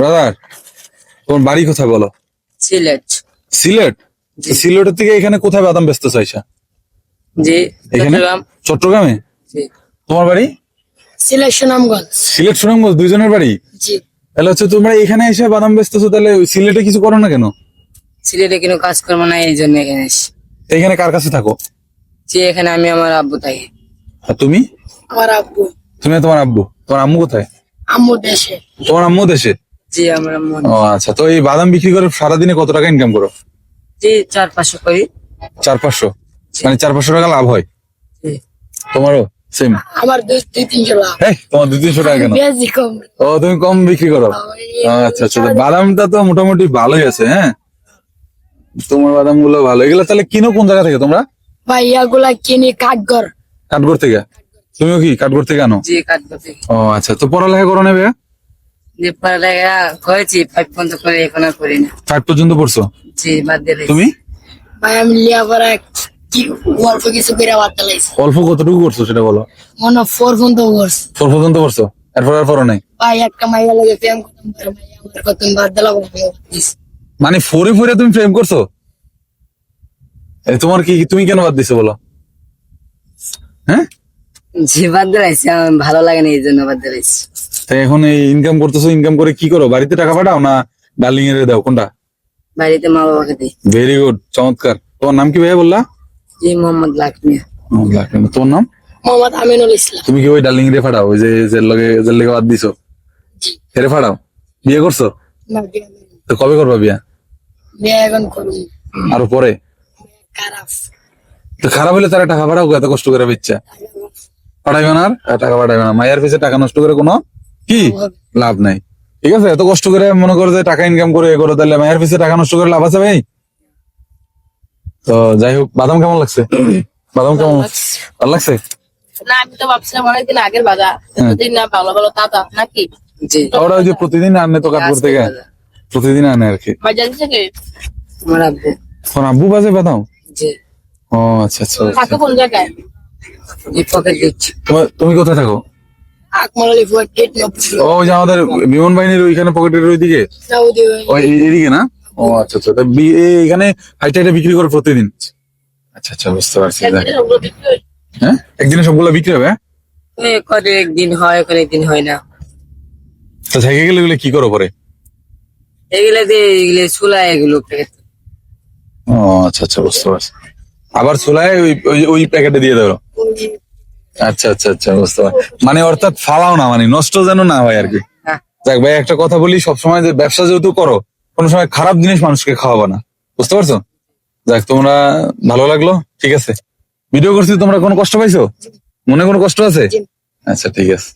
Brother তোমার বাড়ি কোথায় বলো? সিলেট। সিলেট? সিলেটের থেকে এখানে কোথায় বাদাম ব্যস্ত চাইছা? জি এখানে? চট্টগ্রামে। জি। তোমার বাড়ি? সিলেট সুনামগঞ্জ। সিলেট সুনামগঞ্জ দুইজনের বাড়ি? জি। তাহলে হচ্ছে তোমরা এখানে এসে বাদাম বেচতেছো তাহলে সিলেটে কিছু করো না কেন? সিলেটে কোনো কাজকর্ম নাই এই জন্য এখানে এসেছি। এখানে কার কাছে থাকো? জি এখানে আমি আমার আব্বু থাকি। আর তুমি? আমার আব্বু। তুমি তোমার আব্বু? তোমার আম্মু কোথায়? আম্মু দেশে। তোমার আম্মু দেশে? জি আমার আম্মু ও আচ্ছা তো এই বাদাম বিক্রি করে সারাদিনে কত টাকা ইনকাম করো? জি চার পাঁচশো করি। চার পাঁচশো? মানে চার পাঁচশো টাকা লাভ হয়? জি। তোমারও? সেম আমার দুই দুই তিনশো লাখ হ্যাঁ তোমার দুই তিনশো টাকা কেন? বেশি কম। ও তুমি কম বিক্রি করো? আচ্ছা আচ্ছা তো বাদামটা তো মোটামুটি ভালোই আছে হ্যাঁ? তোমার বাদামগুলো ভালো। এগুলো তাহলে কিনো কোন জায়গা থেকে তোমরা? ভাই ইয়াগুলা কিনি কাঠগর কাঠগড় থেকে? তুমিও কি কাঠগড় থেকে আনো? জি কাটবো থেকে। ও আচ্ছা তো পড়ালেখা করো নেবে যে পড়ালেখা করেছি ফাইভ পর্যন্ত করে এখন আর করি না ফাইভ পর্যন্ত পড়ছো? জি বাদ দিলে তুমি? ভাই আমি লিয়াপড়া কি অল্প কিছু করে বাদ দিলাইছি অল্প কতটুকু করছ সেটা বলো? মনে ফোর পর্যন্ত করছি ফোর পর্যন্ত পড়ছো? এরপর আর পড়ো নাই? ভাই একটা মাইয়া লাগে প্রেম করতাম আমার কত বাদ দিলাম মানে ফোরে ফোরে তুমি প্রেম করছ? এ, তোমার কি তুমি কেন বাদ দিছো বলো? হ্যাঁ? জি বাদ দিলাইছি আমার ভালো লাগে না এই জন্য বাদ দিলাইছি এখন এই ইনকাম করতেছো ইনকাম করে কি করো? বাড়িতে টাকা পাঠাও না ডার্লিং এর দাও? কোনটা? বাড়িতে মা বাবাকে দিই। ভেরি গুড চমৎকার। তোমার নাম কি ভাইয়া বললা? জি মোহাম্মদ লাকমিয়া তোমার নাম? মোহাম্মদ আমিনুল ইসলাম। তুমি কি ওই ডার্লিং রে ফাটাও? ওই যে যে লগে যে লেগে বাদ দিছো? ফাটাও। বিয়ে করছ? না বিয়ে তো কবে করবা বিয়া? বিয়ে এখন আরও পরে? খারাপ। তো খারাপ হলে তারা টাকা পাঠাও এত কষ্ট করে বেচ্চা পাঠাইবে না আর? আর টাকা পাঠাইবে না। মায়ের পিছে টাকা নষ্ট করে কোনো কি? লাভ নাই। ঠিক আছে? এত কষ্ট করে মনে করো যে টাকা ইনকাম করে এ করো তাহলে মায়ের পিছে টাকা নষ্ট করে লাভ আছে ভাই? তো যাই হোক বাদাম কেমন লাগছে? বাদাম কেমন? ভালো লাগছে। না আমি তো ভাবছিলাম অনেকদিন আগের বাজার না ভালো ভালো দাদা নাকি? ওরা ওই যে প্রতিদিন আনে তো কাঠ করতে গিয়ে প্রতিদিন আনে আর কি। বাজার থেকে আমার আব্বু। তোমার আব্বু বাজে বাদাম? ও আচ্ছা আচ্ছা থাকে কোন জায়গায়? জি পকেট দিচ্ছি তোমার- তুমি কোথায় থাকো? আকমল ফুয়ার গেট ও যে আমাদের বিমান বাহিনীর ওইখানে পকেটের ওইদিকে? ওই না? ও আচ্ছা আচ্ছা। তা এখানে বিক্রি করে প্রতিদিন? আচ্ছা আচ্ছা বুঝতে পারছি। হ্যাঁ? একদিনে সবগুলো বিক্রি হবে হ্যাঁ? এ করে একদিন হয় করে একদিন হয় না। তো থেকে গেলে এগুলো কি করো পরে? এগুলো দিয়ে এগুলো চুলা এগুলো প্যাকেট। ও আচ্ছা আচ্ছা বুঝতে পারছি। আবার চুলায় ওই ওই- ওই প্যাকেটে দিয়ে দেবো? আচ্ছা আচ্ছা আচ্ছা বুঝতে পারছি মানে অর্থাৎ ফালাও না মানে নষ্ট যেন না হয় আর কি। দেখ যাক ভাই একটা কথা বলি সবসময় যে ব্যবসা যেহেতু করো কোনো সময় খারাপ জিনিস মানুষকে খাওয়াবো না। বুঝতে পারছ? যাক তোমরা ভালো লাগল ঠিক আছে। ভিডিও করছি তোমরা কোনো কষ্ট পাইছো? মনে কোনো কষ্ট আছে? আচ্ছা ঠিক আছে।